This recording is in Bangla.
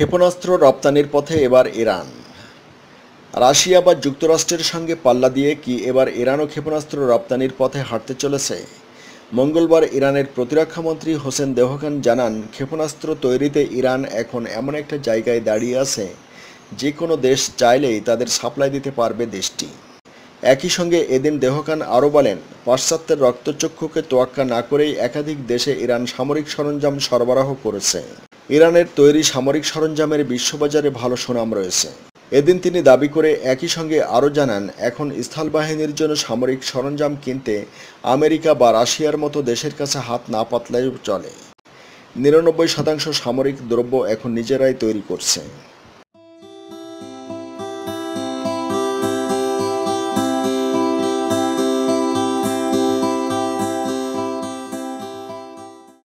ক্ষেপণাস্ত্র রপ্তানির পথে এবার ইরান। রাশিয়া বা যুক্তরাষ্ট্রের সঙ্গে পাল্লা দিয়ে কি এবার ইরানও ক্ষেপণাস্ত্র রপ্তানির পথে হাঁটতে চলেছে? মঙ্গলবার ইরানের প্রতিরক্ষামন্ত্রী হোসেন দেহখান জানান, ক্ষেপণাস্ত্র তৈরিতে ইরান এখন এমন একটা জায়গায় দাঁড়িয়ে আছে, যে কোনো দেশ চাইলেই তাদের সাপ্লাই দিতে পারবে দেশটি। একই সঙ্গে এদিন দেহখান আরও বলেন, পাশ্চাত্যের রক্তচক্ষুকে তোয়াক্কা না করেই একাধিক দেশে ইরান সামরিক সরঞ্জাম সরবরাহ করেছে। ইরানের তৈরি সামরিক সরঞ্জামের বিশ্ববাজারে ভালো সুনাম রয়েছে। এদিন তিনি দাবি করে একই সঙ্গে আরও জানান, এখন স্থল বাহিনীর জন্য সামরিক সরঞ্জাম কিনতে আমেরিকা বা রাশিয়ার মতো দেশের কাছে হাত না পাতলেও চলে। নিরানব্বই শতাংশ সামরিক দ্রব্য এখন নিজেরাই তৈরি করছে।